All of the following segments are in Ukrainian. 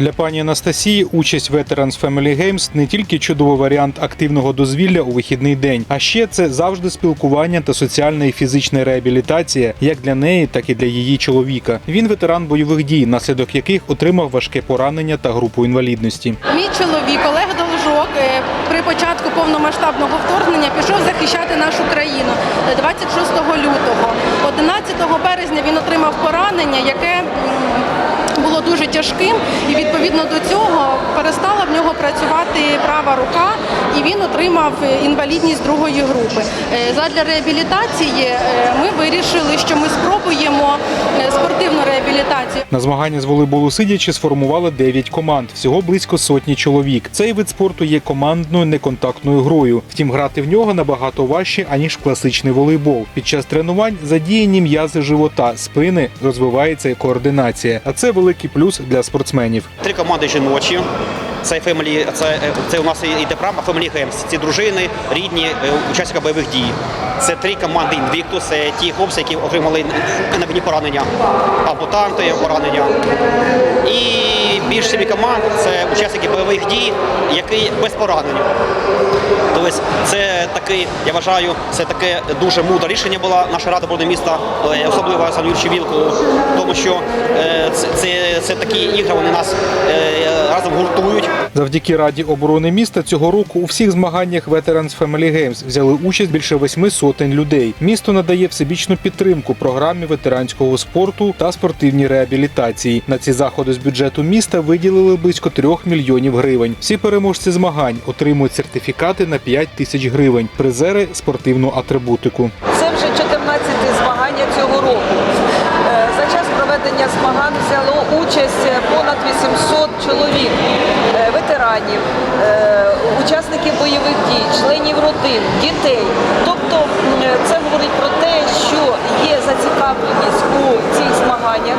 Для пані Анастасії участь Veterans Family Games не тільки чудовий варіант активного дозвілля у вихідний день, а ще це завжди спілкування та соціальна і фізична реабілітація як для неї, так і для її чоловіка. Він ветеран бойових дій, наслідок яких отримав важке поранення та групу інвалідності. Мій чоловік Олег Должок е, при початку повномасштабного вторгнення пішов захищати нашу країну е, 26 лютого. 11 березня він отримав поранення, яке дуже тяжким, і відповідно до цього перестала в нього працювати права рука, і він отримав е, інвалідність другої групи. Е, Задля реабілітації е, ми вирішили, що ми спробуємо спортивну реабілітацію. На змагання з волейболу сидячи сформували 9 команд, всього близько сотні чоловік. Цей вид спорту є командною неконтактною грою. Втім, грати в нього набагато важче аніж класичний волейбол. Під час тренувань задіяні м'язи живота, спини розвивається координація. А це великий плюс для спортсменів. Три команди жіночі. Це Family, це, це у нас іде програма Family Games. Ці дружини, рідні е, учасника бойових дій. Це три команди Invictus, це ті хлопці, які отримали на війні поранення, ампутанти поранення. І більш сім'ї команд це учасники бойових дій, які без поранень. Тобто це такий, я вважаю, це таке дуже мудре рішення була наша рада оборони міста, е, особливо Юрійовичу Вілку, тому що е, це, це, це такі ігри, вони нас разом гуртують. Завдяки Раді оборони міста цього року у всіх змаганнях Veterans Family Games взяли участь більше восьми сотень людей. Місто надає всебічну підтримку програмі ветеранського спорту та спортивній реабілітації. На ці заходи з бюджету міста виділили близько трьох мільйонів гривень. Всі переможці змагань отримують сертифікати на 5 тисяч гривень, призери спортивну атрибутику. Це вже 14 змагання цього року. Е, За час проведення змагань взяло участь понад 800 чоловік, е, ветеранів, е, учасників бойових дій, членів родин, дітей. Тобто це говорить про те, що є зацікавленість у цих змаганнях,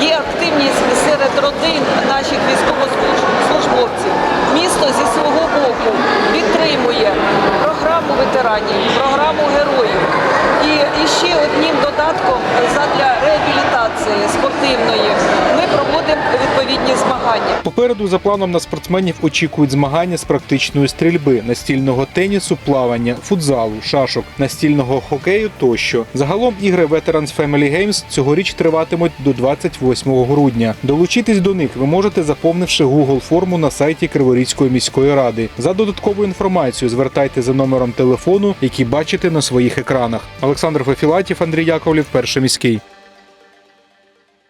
є активність серед родин наших військовослужбовців. Місто зі свого боку підтримує програму ветеранів, програму героїв. І, і ще одним додатком задля реабілітації спортивної ми проводимо змагання. Попереду за планом на спортсменів очікують змагання з практичної стрільби, настільного тенісу, плавання, футзалу, шашок, настільного хокею тощо. Загалом ігри Veterans Family Games цьогоріч триватимуть до 28 грудня. Долучитись до них ви можете, заповнивши Google форму на сайті Криворізької міської ради. За додаткову інформацію звертайте за номером телефону, який бачите на своїх екранах. Олександр Фефілатів, Андрій Яковлів, перший міський.